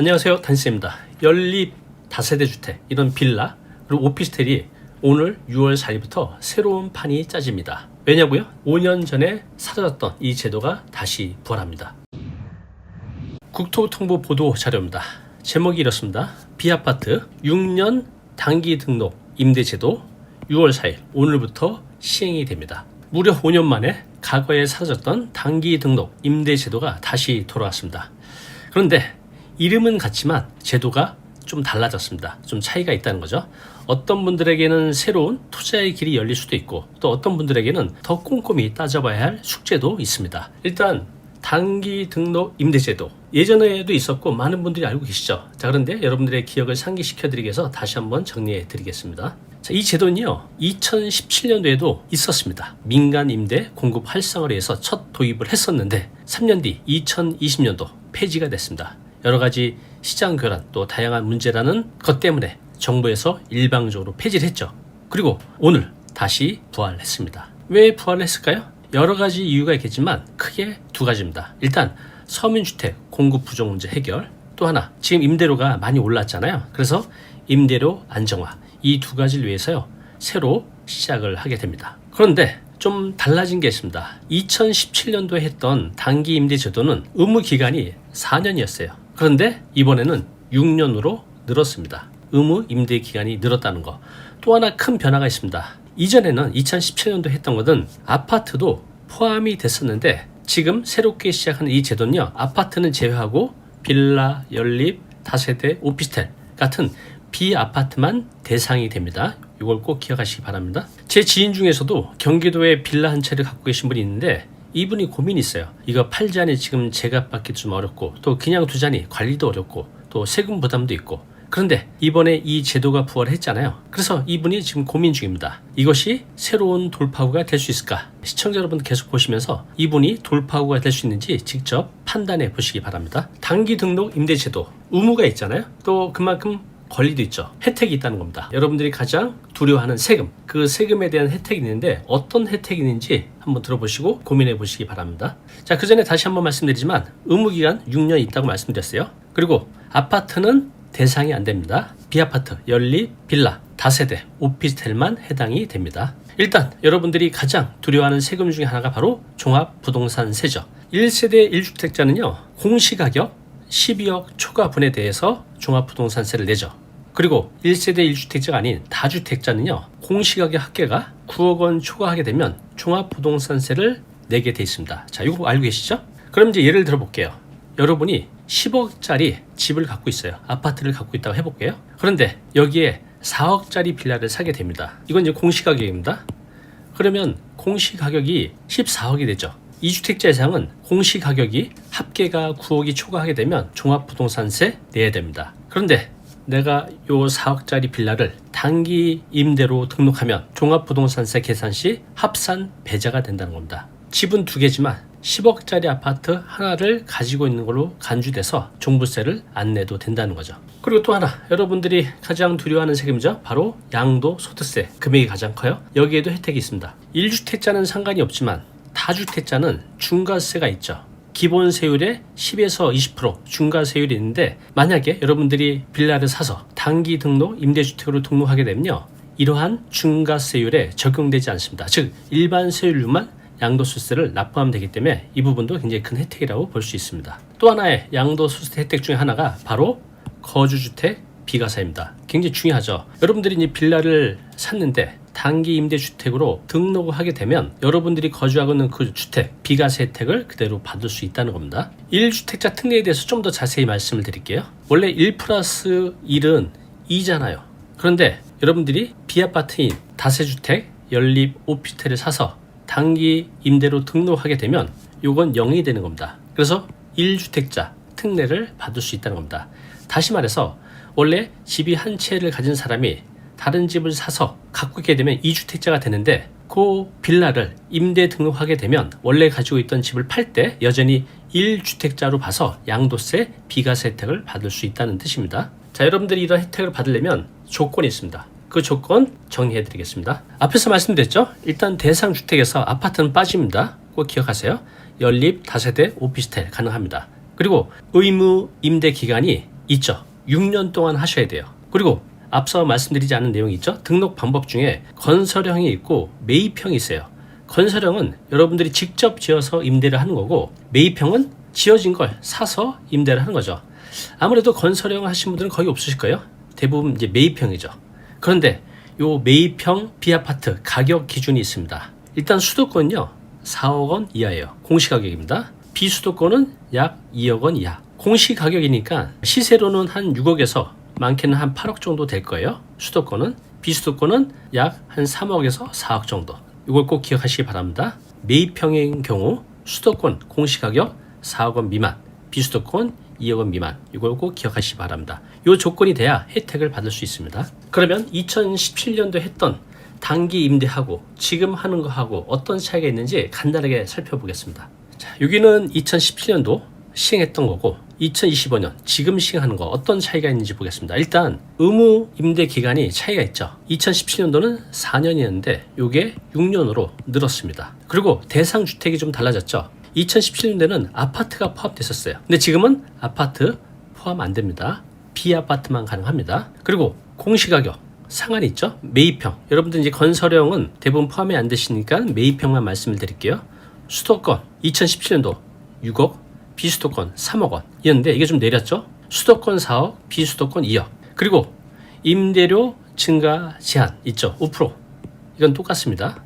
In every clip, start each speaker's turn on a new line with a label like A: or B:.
A: 안녕하세요 단씨입니다. 연립 다세대 주택 이런 빌라 그리고 오피스텔이 오늘 6월 4일부터 새로운 판이 짜집니다. 왜냐고요? 5년 전에 사라졌던 이 제도가 다시 부활합니다. 국토통보 보도 자료입니다. 제목이 이렇습니다. B아파트 6년 단기 등록 임대제도 6월 4일 오늘부터 시행이 됩니다. 무려 5년 만에 과거에 사라졌던 단기 등록 임대제도가 다시 돌아왔습니다. 그런데 이름은 같지만 제도가 좀 달라졌습니다. 좀 차이가 있다는 거죠. 어떤 분들에게는 새로운 투자의 길이 열릴 수도 있고 또 어떤 분들에게는 더 꼼꼼히 따져봐야 할 숙제도 있습니다. 일단 단기 등록 임대제도 예전에도 있었고 많은 분들이 알고 계시죠. 자 그런데 여러분들의 기억을 상기시켜 드리기 위해서 다시 한번 정리해 드리겠습니다. 자, 이 제도는요 2017년도에도 있었습니다. 민간 임대 공급 활성화를 위해서 첫 도입을 했었는데 3년 뒤 2020년도 폐지가 됐습니다. 여러 가지 시장 교란 또 다양한 문제라는 것 때문에 정부에서 일방적으로 폐지를 했죠. 그리고 오늘 다시 부활했습니다. 왜 부활했을까요? 여러 가지 이유가 있겠지만 크게 두 가지입니다. 일단 서민주택 공급 부족 문제 해결 또 하나 지금 임대료가 많이 올랐잖아요. 그래서 임대료 안정화 이 두 가지를 위해서요 새로 시작을 하게 됩니다. 그런데 좀 달라진 게 있습니다. 2017년도에 했던 단기 임대 제도는 의무 기간이 4년이었어요. 그런데 이번에는 6년으로 늘었습니다. 의무 임대 기간이 늘었다는 거. 또 하나 큰 변화가 있습니다. 이전에는 2017년도 했던 것은 아파트도 포함이 됐었는데 지금 새롭게 시작하는 이 제도는요. 아파트는 제외하고 빌라, 연립, 다세대, 오피스텔 같은 비아파트만 대상이 됩니다. 이걸 꼭 기억하시기 바랍니다. 제 지인 중에서도 경기도에 빌라 한 채를 갖고 계신 분이 있는데 이분이 고민이 있어요. 이거 팔자니 지금 제값 받기 좀 어렵고 또 그냥 두자니 관리도 어렵고 또 세금 부담도 있고 그런데 이번에 이 제도가 부활했잖아요. 그래서 이분이 지금 고민 중입니다. 이것이 새로운 돌파구가 될 수 있을까? 시청자 여러분 계속 보시면서 이분이 돌파구가 될 수 있는지 직접 판단해 보시기 바랍니다. 단기 등록 임대제도 의무가 있잖아요. 또 그만큼 권리도 있죠. 혜택이 있다는 겁니다. 여러분들이 가장 두려워하는 세금, 그 세금에 대한 혜택이 있는데 어떤 혜택이 있는지 한번 들어보시고 고민해 보시기 바랍니다. 자, 그 전에 다시 한번 말씀드리지만 의무기간 6년 있다고 말씀드렸어요. 그리고 아파트는 대상이 안 됩니다. 비아파트, 연립, 빌라, 다세대, 오피스텔만 해당이 됩니다. 일단 여러분들이 가장 두려워하는 세금 중에 하나가 바로 종합부동산세죠. 1세대 1주택자는요. 공시가격 12억 초과분에 대해서 종합부동산세를 내죠. 그리고 1세대 1주택자가 아닌 다주택자는요. 공시가격 합계가 9억 원 초과하게 되면 종합부동산세를 내게 돼 있습니다. 자, 이거 알고 계시죠? 그럼 이제 예를 들어 볼게요. 여러분이 10억짜리 집을 갖고 있어요. 아파트를 갖고 있다고 해볼게요. 그런데 여기에 4억짜리 빌라를 사게 됩니다. 이건 이제 공시가격입니다. 그러면 공시가격이 14억이 되죠. 2주택자 이상은 공시가격이 합계가 9억이 초과하게 되면 종합부동산세 내야 됩니다. 그런데 내가 요 4억짜리 빌라를 단기 임대로 등록하면 종합부동산세 계산 시 합산 배제가 된다는 겁니다. 집은 두 개지만 10억짜리 아파트 하나를 가지고 있는 걸로 간주돼서 종부세를 안 내도 된다는 거죠. 그리고 또 하나 여러분들이 가장 두려워하는 세금이죠. 바로 양도 소득세 금액이 가장 커요. 여기에도 혜택이 있습니다. 1주택자는 상관이 없지만 다주택자는 중과세가 있죠. 기본 세율의 10에서 20% 중과세율이 있는데 만약에 여러분들이 빌라를 사서 단기 등록 임대주택으로 등록하게 되면요. 이러한 중과세율에 적용되지 않습니다. 즉 일반 세율로만 양도소득세를 납부하면 되기 때문에 이 부분도 굉장히 큰 혜택이라고 볼 수 있습니다. 또 하나의 양도소득세 혜택 중에 하나가 바로 거주주택 비과세입니다. 굉장히 중요하죠. 여러분들이 이제 빌라를 샀는데 단기 임대주택으로 등록을 하게 되면 여러분들이 거주하고 있는 그 주택 비과세 혜택을 그대로 받을 수 있다는 겁니다. 1주택자 특례에 대해서 좀 더 자세히 말씀을 드릴게요. 원래 1 플러스 1은 2잖아요. 그런데 여러분들이 비아파트인 다세주택 연립 오피스텔을 사서 단기 임대로 등록하게 되면 요건 0이 되는 겁니다. 그래서 1주택자 특례를 받을 수 있다는 겁니다. 다시 말해서 원래 집이 한 채를 가진 사람이 다른 집을 사서 갖고 있게 되면 2주택자가 되는데 그 빌라를 임대 등록하게 되면 원래 가지고 있던 집을 팔 때 여전히 1주택자로 봐서 양도세 비과세 혜택을 받을 수 있다는 뜻입니다. 자, 여러분들이 이런 혜택을 받으려면 조건이 있습니다. 그 조건 정리해 드리겠습니다. 앞에서 말씀드렸죠? 일단 대상 주택에서 아파트는 빠집니다. 꼭 기억하세요. 연립, 다세대, 오피스텔 가능합니다. 그리고 의무 임대 기간이 있죠. 6년 동안 하셔야 돼요. 그리고 앞서 말씀드리지 않은 내용이 있죠. 등록 방법 중에 건설형이 있고 매입형이 있어요. 건설형은 여러분들이 직접 지어서 임대를 하는 거고 매입형은 지어진 걸 사서 임대를 하는 거죠. 아무래도 건설형 하신 분들은 거의 없으실 거예요. 대부분 이제 매입형이죠. 그런데 요 매입형 비아파트 가격 기준이 있습니다. 일단 수도권요 4억 원 이하예요. 공시 가격입니다. 비수도권은 약 2억 원 이하. 공시 가격이니까 시세로는 한 6억에서 많게는 한 8억 정도 될 거예요. 수도권은 비수도권은 약 한 3억에서 4억 정도. 이걸 꼭 기억하시기 바랍니다. 매입형인 경우 수도권 공시 가격 4억 원 미만, 비수도권 2억 원 미만. 이걸 꼭 기억하시기 바랍니다. 이 조건이 돼야 혜택을 받을 수 있습니다. 그러면 2017년도 했던 단기 임대하고 지금 하는 거하고 어떤 차이가 있는지 간단하게 살펴보겠습니다. 자, 여기는 2017년도 시행했던 거고 2025년 지금 시행하는 거 어떤 차이가 있는지 보겠습니다. 일단 의무 임대 기간이 차이가 있죠. 2017년도는 4년이었는데 이게 6년으로 늘었습니다. 그리고 대상 주택이 좀 달라졌죠. 2017년도에는 아파트가 포함됐었어요. 근데 지금은 아파트 포함 안 됩니다. 비아파트만 가능합니다. 그리고 공시가격 상한이 있죠. 매입형. 여러분들 이제 건설형은 대부분 포함이 안 되시니까 매입형만 말씀을 드릴게요. 수도권 2017년도 6억, 비수도권 3억 원이었는데 이게 좀 내렸죠. 수도권 4억, 비수도권 2억. 그리고 임대료 증가 제한 있죠. 5%. 이건 똑같습니다.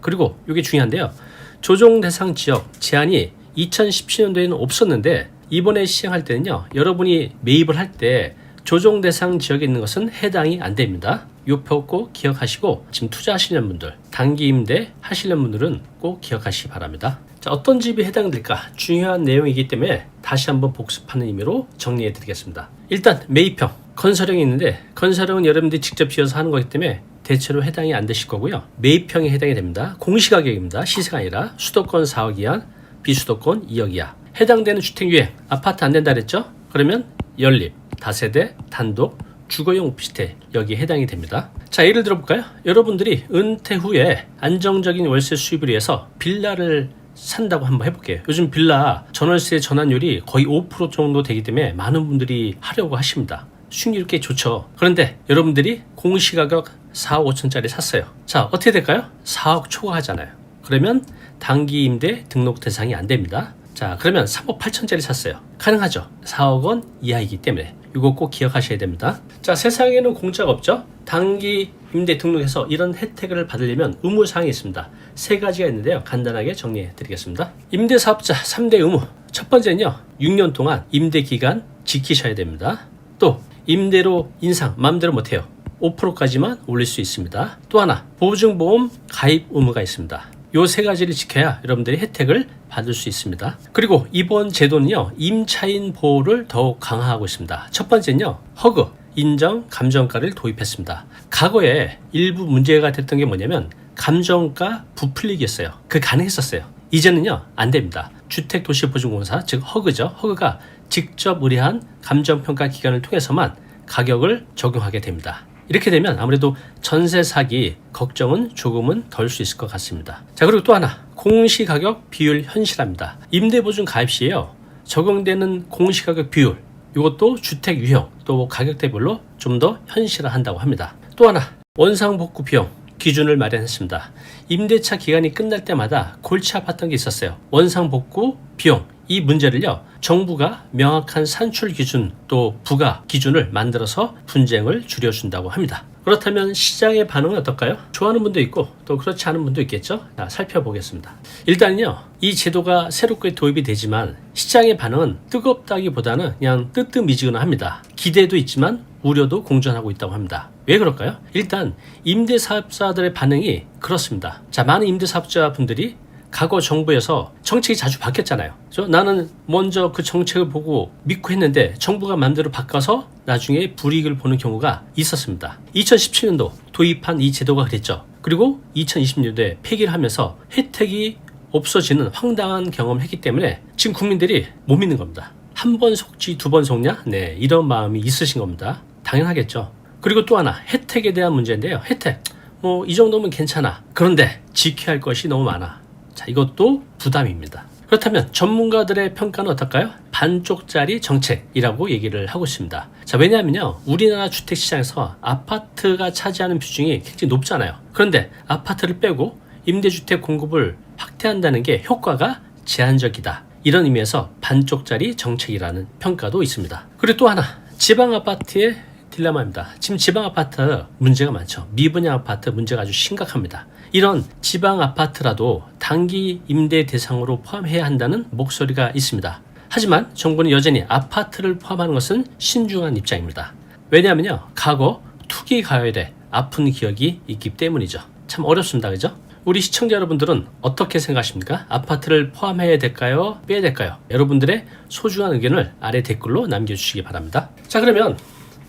A: 그리고 이게 중요한데요. 조정 대상 지역 제한이 2017년도에는 없었는데 이번에 시행할 때는요. 여러분이 매입을 할 때 조정 대상 지역에 있는 것은 해당이 안 됩니다. 요표 꼭 기억하시고 지금 투자하시는 분들, 단기 임대 하시는 분들은 꼭 기억하시기 바랍니다. 자, 어떤 집이 해당될까? 중요한 내용이기 때문에 다시 한번 복습하는 의미로 정리해 드리겠습니다. 일단 매입형, 건설형이 있는데 건설형은 여러분들이 직접 지어서 하는 거기 때문에 대체로 해당이 안 되실 거고요. 매입형에 해당이 됩니다. 공시가격입니다. 시세가 아니라 수도권 4억 이하, 비수도권 2억 이하. 해당되는 주택 유형, 아파트 안 된다 그랬죠? 그러면 연립, 다세대, 단독, 주거용 오피스텔 여기에 해당이 됩니다. 자 예를 들어 볼까요? 여러분들이 은퇴 후에 안정적인 월세 수입을 위해서 빌라를 산다고 한번 해볼게요. 요즘 빌라 전월세 전환율이 거의 5% 정도 되기 때문에 많은 분들이 하려고 하십니다. 수익률 꽤 좋죠. 그런데 여러분들이 공시가격 4억 5천짜리 샀어요. 자 어떻게 될까요? 4억 초과하잖아요. 그러면 단기 임대 등록 대상이 안 됩니다. 자 그러면 3억 8천짜리 샀어요. 가능하죠. 4억 원 이하이기 때문에 이거 꼭 기억하셔야 됩니다. 자 세상에는 공짜가 없죠. 단기 임대 등록해서 이런 혜택을 받으려면 의무 사항이 있습니다. 세 가지가 있는데요. 간단하게 정리해 드리겠습니다. 임대 사업자 3대 의무. 첫 번째는요. 6년 동안 임대 기간 지키셔야 됩니다. 또 임대료 인상 마음대로 못해요. 5%까지만 올릴 수 있습니다. 또 하나 보증보험 가입 의무가 있습니다. 요 세 가지를 지켜야 여러분들이 혜택을 받을 수 있습니다. 그리고 이번 제도는요 임차인 보호를 더욱 강화하고 있습니다. 첫 번째는요 허그 인정 감정가를 도입했습니다. 과거에 일부 문제가 됐던 게 뭐냐면 감정가 부풀리기였어요. 그 가능했었어요. 이제는요 안 됩니다. 주택도시보증공사 즉 허그죠. 허그가 직접 의뢰한 감정평가 기관을 통해서만 가격을 적용하게 됩니다. 이렇게 되면 아무래도 전세 사기 걱정은 조금은 덜 수 있을 것 같습니다. 자 그리고 또 하나 공시가격 비율 현실화입니다. 임대보증 가입 시에요 적용되는 공시가격 비율 이것도 주택 유형 또 가격대별로 좀 더 현실화한다고 합니다. 또 하나 원상복구 비용 기준을 마련했습니다. 임대차 기간이 끝날 때마다 골치 아팠던 게 있었어요. 원상복구 비용 이 문제를요 정부가 명확한 산출 기준 또 부가 기준을 만들어서 분쟁을 줄여준다고 합니다. 그렇다면 시장의 반응은 어떨까요? 좋아하는 분도 있고 또 그렇지 않은 분도 있겠죠. 자, 살펴보겠습니다. 일단요 이 제도가 새롭게 도입이 되지만 시장의 반응은 뜨겁다기보다는 그냥 뜨뜻미지근합니다. 기대도 있지만 우려도 공존하고 있다고 합니다. 왜 그럴까요? 일단 임대사업자들의 반응이 그렇습니다. 자 많은 임대사업자분들이 과거 정부에서 정책이 자주 바뀌었잖아요. 그래서 나는 먼저 그 정책을 보고 믿고 했는데 정부가 마음대로 바꿔서 나중에 불이익을 보는 경우가 있었습니다. 2017년도 도입한 이 제도가 그랬죠. 그리고 2020년도에 폐기를 하면서 혜택이 없어지는 황당한 경험을 했기 때문에 지금 국민들이 못 믿는 겁니다. 한 번 속지 두 번 속냐? 네, 이런 마음이 있으신 겁니다. 당연하겠죠. 그리고 또 하나 혜택에 대한 문제인데요. 혜택. 뭐 이 정도면 괜찮아. 그런데 지켜야 할 것이 너무 많아. 자, 이것도 부담입니다. 그렇다면 전문가들의 평가는 어떨까요? 반쪽짜리 정책이라고 얘기를 하고 있습니다. 자, 왜냐하면요. 우리나라 주택 시장에서 아파트가 차지하는 비중이 굉장히 높잖아요. 그런데 아파트를 빼고 임대주택 공급을 확대한다는 게 효과가 제한적이다. 이런 의미에서 반쪽짜리 정책이라는 평가도 있습니다. 그리고 또 하나, 지방 아파트의 딜레마입니다. 지금 지방 아파트 문제가 많죠. 미분양 아파트 문제가 아주 심각합니다. 이런 지방 아파트라도 단기 임대 대상으로 포함해야 한다는 목소리가 있습니다. 하지만 정부는 여전히 아파트를 포함하는 것은 신중한 입장입니다. 왜냐하면요, 과거 투기 가열에 아픈 기억이 있기 때문이죠. 참 어렵습니다, 그죠? 우리 시청자 여러분들은 어떻게 생각하십니까? 아파트를 포함해야 될까요? 빼야 될까요? 여러분들의 소중한 의견을 아래 댓글로 남겨주시기 바랍니다. 자, 그러면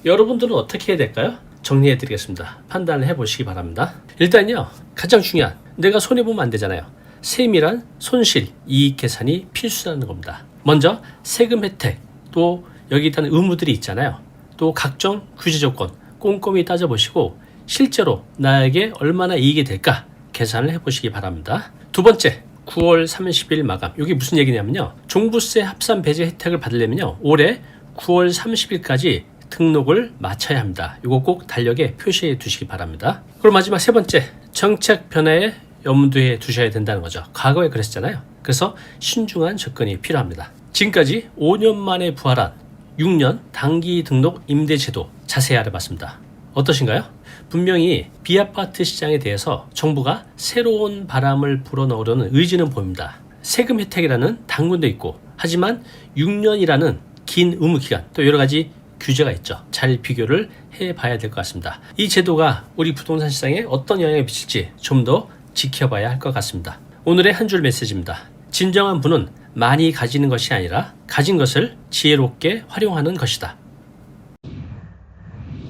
A: 여러분들은 어떻게 해야 될까요? 정리해 드리겠습니다. 판단을 해 보시기 바랍니다. 일단요, 가장 중요한, 내가 손해보면 안 되잖아요. 세밀한 손실, 이익 계산이 필수라는 겁니다. 먼저 세금 혜택, 또 여기 있다는 의무들이 있잖아요. 또 각종 규제 조건 꼼꼼히 따져보시고 실제로 나에게 얼마나 이익이 될까 계산을 해 보시기 바랍니다. 두 번째, 9월 30일 마감. 이게 무슨 얘기냐면요. 종부세 합산 배제 혜택을 받으려면요. 올해 9월 30일까지 등록을 마쳐야 합니다. 이거 꼭 달력에 표시해 두시기 바랍니다. 그럼 마지막 세 번째, 정책 변화에 염두에 두셔야 된다는 거죠. 과거에 그랬잖아요. 그래서 신중한 접근이 필요합니다. 지금까지 5년 만에 부활한 6년 단기 등록 임대제도 자세히 알아봤습니다. 어떠신가요? 분명히 비아파트 시장에 대해서 정부가 새로운 바람을 불어넣으려는 의지는 보입니다. 세금 혜택이라는 당근도 있고 하지만 6년이라는 긴 의무 기간 또 여러 가지 규제가 있죠. 잘 비교를 해봐야 될 것 같습니다. 이 제도가 우리 부동산 시장에 어떤 영향을 미칠지 좀 더 지켜봐야 할 것 같습니다. 오늘의 한 줄 메시지입니다. 진정한 부는 많이 가지는 것이 아니라 가진 것을 지혜롭게 활용하는 것이다.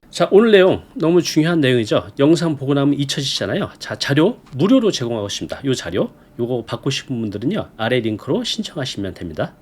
A: 자, 오늘 내용 너무 중요한 내용이죠. 영상 보고 나면 잊혀지잖아요. 자, 자료 무료로 제공하고 있습니다. 이 자료, 요거 받고 싶은 분들은요. 아래 링크로 신청하시면 됩니다.